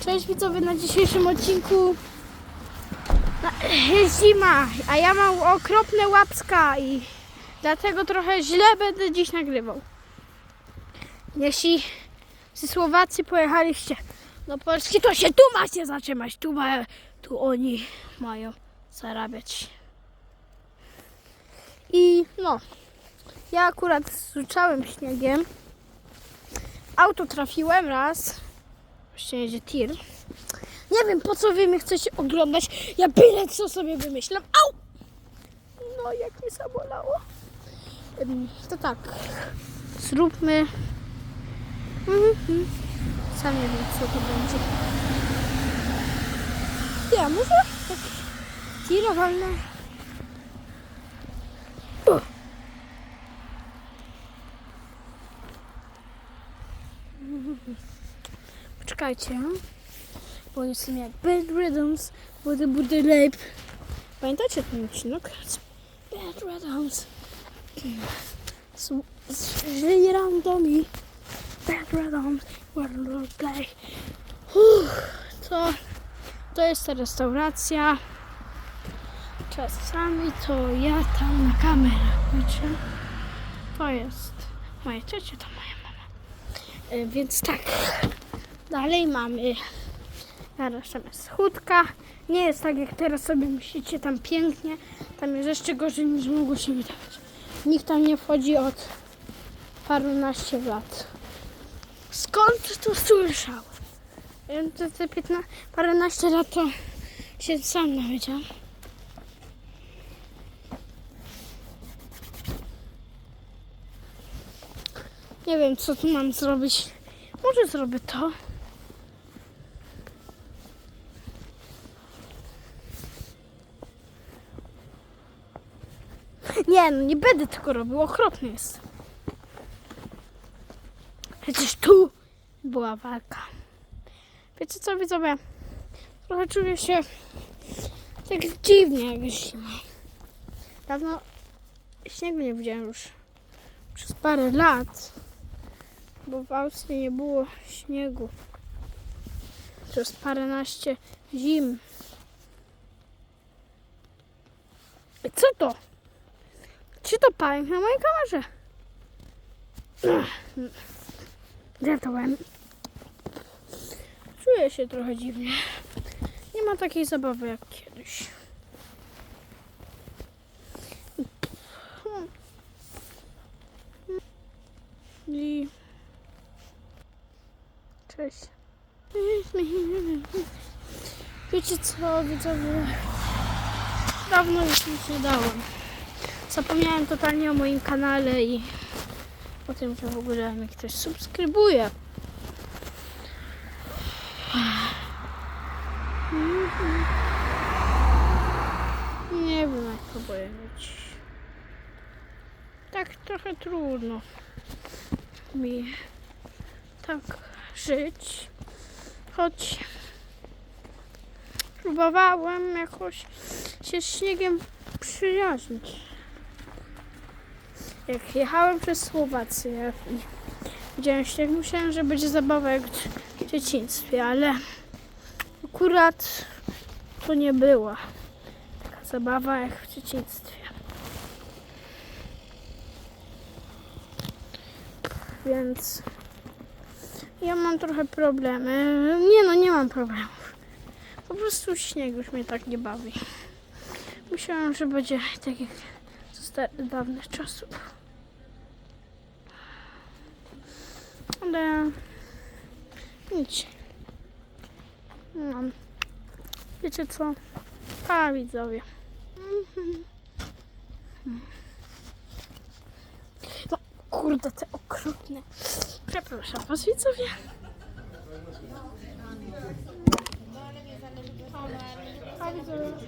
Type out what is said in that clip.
Cześć widzowie na dzisiejszym odcinku. Zima, a ja mam okropne łapska i dlatego trochę źle będę dziś nagrywał. Jeśli ze Słowacji pojechaliście do Polski, to się tu macie zatrzymać. Tu, ma, tu oni mają zarabiać. I no, ja akurat zrzucałem śniegiem. Auto trafiłem raz. Właśnie jedzie tir. Nie wiem po co wy mnie chcecie oglądać. Ja byle co sobie wymyślam. Au! No jak mi zabolało. To tak. Zróbmy. Mhm. Sam nie wiem co to będzie. Ja może tak tira. Poczekajcie. Bo jestem jak Bad Rhythms, Budy Budy Rape. Pamiętacie ten odcinek? Bad Rhythms. Żyje randomi. Bad Rhythms. World Play. Uff, To, to jest ta restauracja. Czasami to ja tam na kamerę. Wiecie? To jest moja ciocia, to moja mama. E, Więc tak. Dalej mamy jest chudka. Nie jest tak jak teraz sobie myślicie tam pięknie. Tam jest jeszcze gorzej niż mogło się wydawać. Nikt tam nie wchodzi od parunaście lat. Skąd to słyszał? Ja te, te 15, paręnaście lat to się sam dowiedział. Nie wiem co tu mam zrobić. Może zrobię to. Nie, no nie będę tego robił, okropny jest. Przecież tu była walka. Wiecie co, widzowie? Trochę czuję się tak dziwnie jak zima. Dawno śniegu nie widziałem już przez parę lat, bo w Austrii nie było śniegu przez paręnaście zim. Co to? Czy to pająk na mojej kamerze? Żartowałem. Czuję się trochę dziwnie. Nie ma takiej zabawy jak kiedyś. I... Cześć. Wiecie co, widzowie? Dawno już nie dałem. Zapomniałem totalnie o moim kanale i o tym, że w ogóle mnie ktoś subskrybuje. Nie wiem jak to powiedzieć. Tak trochę trudno mi tak żyć. Choć próbowałem jakoś się z śniegiem przyjaźnić. Jak jechałem przez Słowację widziałem śnieg, myślałem, że będzie zabawa jak w dzieciństwie, ale akurat to nie była taka zabawa jak w dzieciństwie. Więc ja mam trochę problemy. Nie no, nie mam problemów. Po prostu śnieg już mnie tak nie bawi. Myślałam, że będzie tak jak z dawnych czasów. Ale nic. No. Wiecie co? Pa widzowie. No kurde, te okrutne. Przepraszam was widzowie. Widzowie.